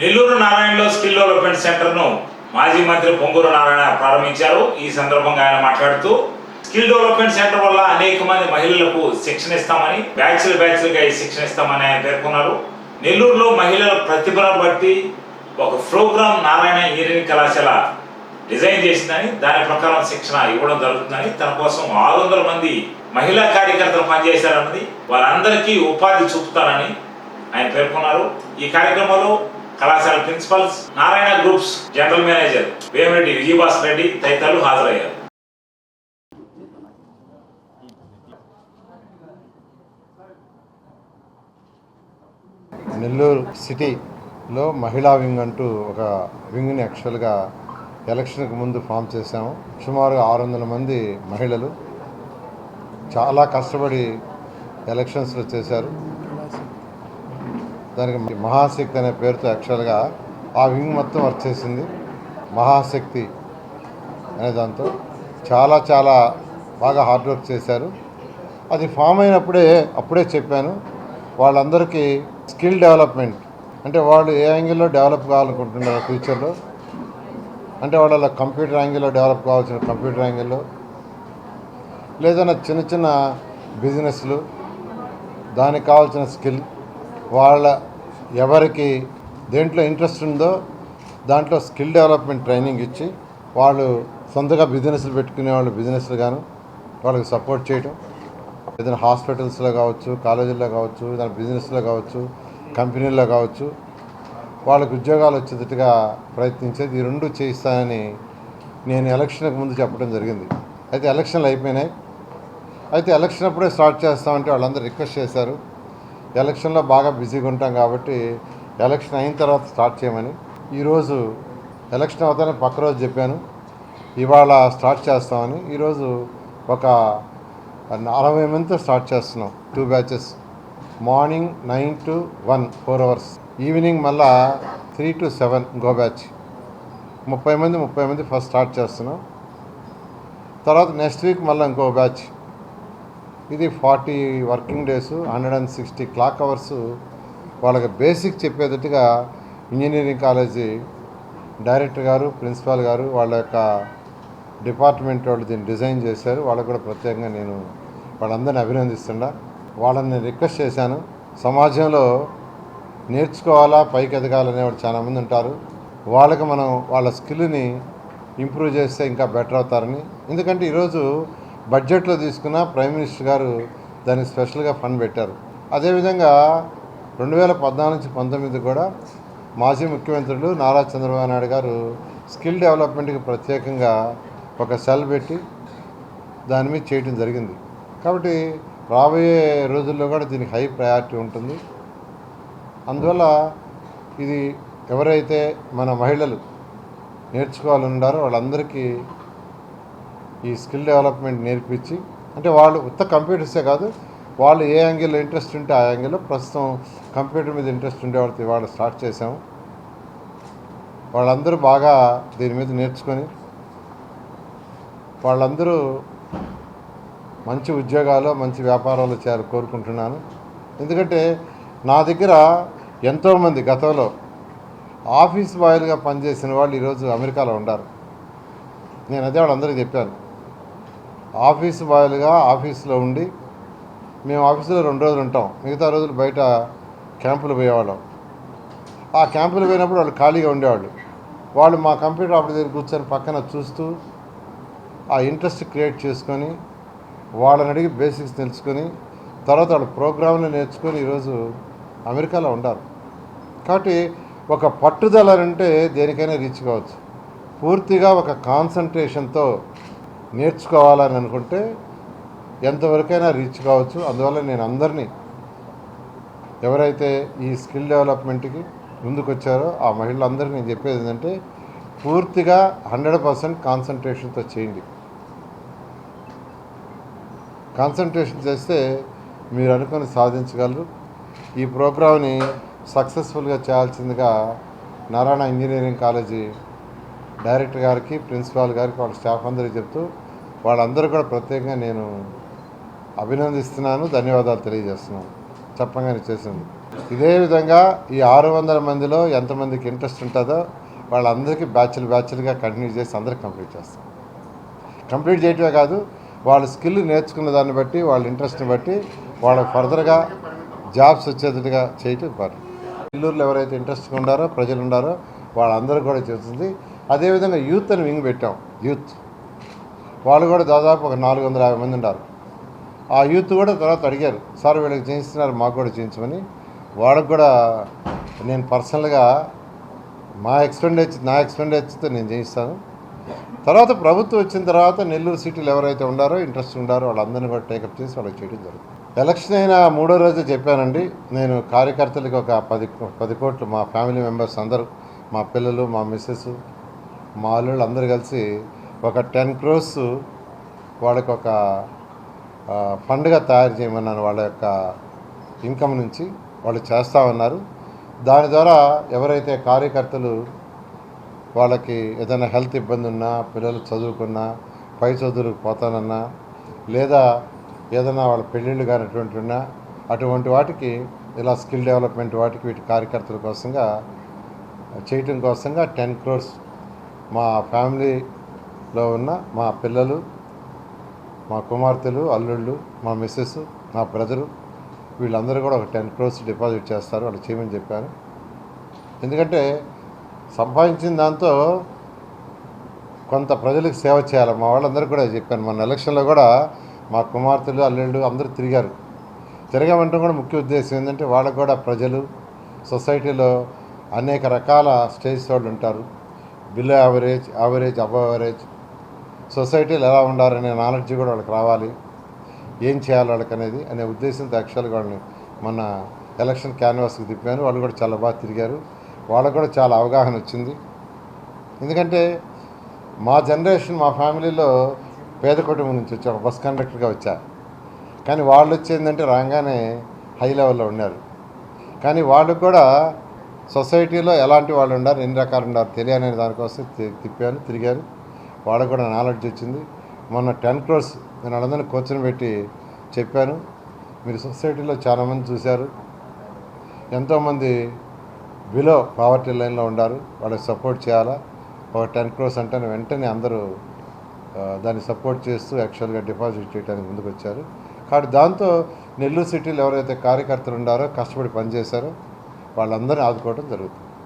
Nellore నారాయణలో skill development సెంటర్ను మాజీ మంత్రి పొంగూరు నారాయణ ప్రారంభించారు. ఈ సందర్భంగా ఆయన మాట్లాడుతూ స్కిల్ డెవలప్మెంట్ సెంటర్ వల్ల అనేక మంది మహిళలకు శిక్షణ ఇస్తామని బ్యాచ్లు బ్యాచ్లుగా ఈ శిక్షణ ఇస్తామని ఆయన పేర్కొన్నారు. నెల్లూరులో మహిళల ప్రతిభను బట్టి ఒక ప్రోగ్రామ్ నారాయణ ఇంజనీరింగ్ కళాశాల డిజైన్ చేసిందని దాని ప్రకారం శిక్షణ ఇవ్వడం జరుగుతుందని తన కోసం ఆరు వందల మంది మహిళా కార్యకర్తలు పనిచేశారన్నది వారందరికీ ఉపాధి చూపుతారని ఆయన పేర్కొన్నారు. ఈ కార్యక్రమంలో కళాశాల principals Narayana groups general manager Vemireddy Vijayabhaskar Reddy తదితరులు హాజరయ్యారు. నెల్లూరు సిటీలో మహిళా వింగ్ అంటూ ఒక వింగ్ని యాక్చువల్గా ఎలక్షన్కి ముందు ఫామ్ చేశాము. సుమారుగా ఆరు వందల మంది మహిళలు చాలా కష్టపడి ఎలక్షన్స్లో చేశారు. దానికి మహాశక్తి అనే పేరుతో యాక్చువల్గా ఆ వింగ్ మొత్తం వర్క్ చేసింది. మహాశక్తి అనే దాంతో చాలా చాలా బాగా హార్డ్ వర్క్ చేశారు. అది ఫామ్ అయినప్పుడే అప్పుడే చెప్పాను వాళ్ళందరికీ స్కిల్ డెవలప్మెంట్ అంటే వాళ్ళు ఏ యాంగిల్లో డెవలప్ కావాలనుకుంటున్నారు ఫ్యూచర్లో అంటే వాళ్ళ కంప్యూటర్ యాంగిల్లో డెవలప్ కావాల్సిన కంప్యూటర్ యాంగిల్లో లేదన్నా చిన్న చిన్న బిజినెస్లు దానికి కావాల్సిన స్కిల్ వాళ్ళ ఎవరికి దేంట్లో ఇంట్రెస్ట్ ఉందో దాంట్లో స్కిల్ డెవలప్మెంట్ ట్రైనింగ్ ఇచ్చి వాళ్ళు సొంతగా బిజినెస్లు పెట్టుకునే వాళ్ళు బిజినెస్లు గాను వాళ్ళకి సపోర్ట్ చేయటం. ఏదైనా హాస్పిటల్స్లో కావచ్చు కాలేజీల్లో కావచ్చు ఏదైనా బిజినెస్లో కావచ్చు కంపెనీల్లో కావచ్చు వాళ్ళకి ఉద్యోగాలు వచ్చేటట్టుగా ప్రయత్నించేది ఈ రెండు చేయిస్తానని నేను ఎలక్షన్కి ముందు చెప్పడం జరిగింది. అయితే ఎలక్షన్లు అయిపోయినాయి. అయితే ఎలక్షన్ అప్పుడే స్టార్ట్ చేస్తామంటే వాళ్ళందరూ రిక్వెస్ట్ చేశారు. ఎలక్షన్లో బాగా బిజీగా ఉంటాం కాబట్టి ఎలక్షన్ అయిన తర్వాత స్టార్ట్ చేయమని ఈరోజు ఎలక్షన్ అవుతానే పక్క రోజు చెప్పాను. ఇవాళ స్టార్ట్ చేస్తామని ఈరోజు ఒక నలభై మందితో స్టార్ట్ చేస్తున్నాం. Two batches morning nine to one four hours evening మళ్ళా త్రీ టు సెవెన్ ఇంకో బ్యాచ్ ముప్పై మంది ముప్పై మంది ఫస్ట్ స్టార్ట్ చేస్తున్నాం. తర్వాత నెక్స్ట్ వీక్ మళ్ళీ ఇంకో బ్యాచ్ ఇది forty working days hundred and sixty clock hours. వాళ్ళకి బేసిక్ చెప్పేటట్టుగా ఇంజనీరింగ్ కాలేజీ డైరెక్టర్ గారు ప్రిన్సిపాల్ గారు వాళ్ళ యొక్క డిపార్ట్మెంట్ వాళ్ళు దీన్ని డిజైన్ చేశారు. వాళ్ళకు కూడా ప్రత్యేకంగా నేను వాళ్ళందరినీ అభినందిస్తున్నా వాళ్ళని నేను రిక్వెస్ట్ చేశాను. సమాజంలో నేర్చుకోవాలా పైకి ఎదగాలనే వాళ్ళు చాలామంది ఉంటారు. వాళ్ళకి మనం వాళ్ళ స్కిల్ని ఇంప్రూవ్ చేస్తే ఇంకా బెటర్ అవుతారని. ఎందుకంటే ఈరోజు బడ్జెట్లో తీసుకున్న ప్రైమ్ మినిస్టర్ గారు దానికి స్పెషల్గా ఫండ్ పెట్టారు. అదేవిధంగా రెండు వేల పద్నాలుగు నుంచి పంతొమ్మిది కూడా మాజీ ముఖ్యమంత్రులు నారా చంద్రబాబు నాయుడు గారు స్కిల్ డెవలప్మెంట్కి ప్రత్యేకంగా ఒక సెల్ పెట్టి దాని మీద చేయడం జరిగింది. కాబట్టి రాబోయే రోజుల్లో కూడా దీనికి హై ప్రయారిటీ ఉంటుంది. అందువల్ల ఇది ఎవరైతే మన మహిళలు నేర్చుకోవాలన్నారో వాళ్ళందరికీ ఈ స్కిల్ డెవలప్మెంట్ నేర్పించి అంటే వాళ్ళు ఉత్త కంప్యూటర్సే కాదు వాళ్ళు ఏ యాంగిల్లో ఇంట్రెస్ట్ ఉంటే ఆ యాంగిల్లో ప్రస్తుతం కంప్యూటర్ మీద ఇంట్రెస్ట్ ఉండే వాళ్ళతో ఇవాళ స్టార్ట్ చేసాము వాళ్ళందరూ బాగా దీని మీద నేర్చుకొని వాళ్ళందరూ మంచి ఉద్యోగాలు మంచి వ్యాపారాలు చేయాలి కోరుకుంటున్నాను. ఎందుకంటే నా దగ్గర ఎంతోమంది గతంలో ఆఫీస్ బాయ్లుగా పనిచేసిన వాళ్ళు ఈరోజు అమెరికాలో ఉన్నారు. నేను అదే వాళ్ళందరికీ చెప్పాను. ఆఫీస్ బాయ్లుగా ఆఫీస్లో ఉండి మేము ఆఫీసులో రెండు రోజులు ఉంటాం. మిగతా రోజులు బయట క్యాంపులు పోయేవాళ్ళం. ఆ క్యాంపులు పోయినప్పుడు వాళ్ళు ఖాళీగా ఉండేవాళ్ళు. వాళ్ళు మా కంప్యూటర్ ఆఫీస్ దగ్గర కూర్చొని పక్కన చూస్తూ ఆ ఇంట్రెస్ట్ క్రియేట్ చేసుకొని వాళ్ళని అడిగి బేసిక్స్ తెలుసుకొని తర్వాత వాళ్ళు ప్రోగ్రాంలు నేర్చుకొని ఈరోజు అమెరికాలో ఉంటారు కాబట్టి ఒక పట్టుదల అంటే దేనికైనా రీచ్ కావచ్చు. పూర్తిగా ఒక కాన్సన్ట్రేషన్తో నేర్చుకోవాలని అనుకుంటే ఎంతవరకైనా రీచ్ కావచ్చు. అందువల్ల నేను అందరినీ ఎవరైతే ఈ స్కిల్ డెవలప్మెంట్కి ముందుకొచ్చారో ఆ మహిళలందరికీ నేను చెప్పేది ఏంటంటే పూర్తిగా హండ్రెడ్ పర్సెంట్ కాన్సన్ట్రేషన్తో చేయండి. కాన్సన్ట్రేషన్ చేస్తే మీరు అనుకుని సాధించగలరు. ఈ ప్రోగ్రామ్ని సక్సెస్ఫుల్గా చేయాల్సిందిగా నారాయణ ఇంజనీరింగ్ కాలేజీ డైరెక్టర్ గారికి ప్రిన్సిపాల్ గారికి వాళ్ళ స్టాఫ్ అందరికీ చెప్తూ వాళ్ళందరూ కూడా ప్రత్యేకంగా నేను అభినందిస్తున్నాను ధన్యవాదాలు తెలియజేస్తున్నాను. చెప్పగానే చేసింది. ఇదే విధంగా ఈ ఆరు వందల మందిలో ఎంతమందికి ఇంట్రెస్ట్ ఉంటుందో వాళ్ళందరికీ బ్యాచ్లు బ్యాచ్లుగా కంటిన్యూ చేసి అందరికి కంప్లీట్ చేస్తాం. కంప్లీట్ చేయటమే కాదు వాళ్ళ స్కిల్ నేర్చుకున్న దాన్ని బట్టి వాళ్ళ ఇంట్రెస్ట్ని బట్టి వాళ్ళకి ఫర్దర్గా జాబ్స్ వచ్చేటట్టుగా చేయటం పాటు నెల్లూరులో ఎవరైతే ఇంట్రెస్ట్గా ఉండారో ప్రజలు ఉండారో వాళ్ళందరూ కూడా చేస్తుంది. అదేవిధంగా యూత్ అని వింగ్ పెట్టాం యూత్. వాళ్ళు కూడా దాదాపు ఒక నాలుగు వందల యాభై మంది ఉన్నారు. ఆ యూత్ కూడా తర్వాత అడిగారు సార్ వీళ్ళకి చేయిస్తున్నారు మాకు కూడా చేయించమని. వాళ్ళకు కూడా నేను పర్సనల్గా మా ఎక్స్పెండిచర్ నా ఎక్స్పెండిచర్తో నేను చేయిస్తాను. తర్వాత ప్రభుత్వం వచ్చిన తర్వాత నెల్లూరు సిటీలో ఎవరైతే ఉండారో ఇంట్రెస్ట్ ఉండారో వాళ్ళందరినీ కూడా టేకప్ చేసి వాళ్ళకి చేయడం జరుగుతుంది. ఎలక్షన్ అయిన మూడో రోజు చెప్పానండి నేను కార్యకర్తలకు ఒక పది పది కోట్లు మా ఫ్యామిలీ మెంబర్స్ అందరూ మా పిల్లలు మా మిస్సెస్ మా అల్లుళ్ళు అందరూ కలిసి ఒక టెన్ క్రోర్స్ వాళ్ళకి ఒక ఫండ్గా తయారు చేయమన్నాను వాళ్ళ యొక్క ఇన్కమ్ నుంచి. వాళ్ళు చేస్తా ఉన్నారు. దాని ద్వారా ఎవరైతే కార్యకర్తలు వాళ్ళకి ఏదైనా హెల్త్ ఇబ్బంది ఉన్నా పిల్లలు చదువుకున్నా పై చదువులకు పోతానన్నా లేదా ఏదైనా వాళ్ళ పెళ్ళిళ్ళు కానిటువంటి ఉన్నా అటువంటి వాటికి ఇలా స్కిల్ డెవలప్మెంట్ వాటికి వీటి కార్యకర్తల కోసంగా చేయటం కోసంగా టెన్ క్రోర్స్ మా ఫ్యామిలీలో ఉన్న మా పిల్లలు మా కుమార్తెలు అల్లుళ్ళు మా మిస్సెస్ మా బ్రదరు వీళ్ళందరూ కూడా ఒక టెన్ క్రోర్స్ డిపాజిట్ చేస్తారు వాళ్ళు చేయమని చెప్పాను ఎందుకంటే సంపాదించిన దాంతో కొంత ప్రజలకు సేవ చేయాలి. మా వాళ్ళందరూ కూడా చెప్పాను. మన ఎలక్షన్లో కూడా మా కుమార్తెలు అల్లుళ్ళు అందరూ తిరిగారు. తిరగమంటే కూడా ముఖ్య ఉద్దేశం ఏంటంటే వాళ్ళకు కూడా ప్రజలు సొసైటీలో అనేక రకాల స్టేజ్ వాళ్ళు ఉంటారు. Below average average above average. సొసైటీలు ఎలా ఉండాలనే నాలెడ్జ్ కూడా వాళ్ళకి రావాలి. ఏం చేయాలి వాళ్ళకి అనేది అనే ఉద్దేశంతో యాక్చువల్గా వాళ్ళని మన ఎలక్షన్ క్యాన్వాస్కి తిప్పాను వాళ్ళు కూడా చాలా బాగా తిరిగారు. వాళ్ళకు కూడా చాలా అవగాహన వచ్చింది. ఎందుకంటే మా జనరేషన్ మా ఫ్యామిలీలో పేద కుటుంబం నుంచి వచ్చా ఒక బస్ కండక్టర్గా వచ్చా కానీ వాళ్ళు వచ్చేందంటే రాగానే హై లెవెల్లో ఉన్నారు. కానీ వాళ్ళు కూడా సొసైటీలో ఎలాంటి వాళ్ళు ఉన్నారు ఎన్ని రకాలు ఉన్నారు తెలియని దానికోసం తి- తిప్పాను తిరిగాను వాళ్ళకు కూడా నాలెడ్జ్ వచ్చింది. మొన్న టెన్ క్రోర్స్ నేను అందరిని కూర్చొని పెట్టి చెప్పాను. మీరు సొసైటీలో చాలామంది చూశారు. ఎంతోమంది బిలో పావర్టీ లైన్లో ఉండారు. వాళ్ళకి సపోర్ట్ చేయాలా? ఒక టెన్ క్రోర్స్ అంటే వెంటనే అందరూ దాన్ని సపోర్ట్ చేస్తూ యాక్చువల్గా డిపాజిట్ చేయడానికి ముందుకు వచ్చారు. కాబట్టి దాంతో నెల్లూరు సిటీలో ఎవరైతే కార్యకర్తలు ఉన్నారో కష్టపడి పనిచేశారో వాళ్ళందరినీ ఆదుకోవడం జరుగుతుంది.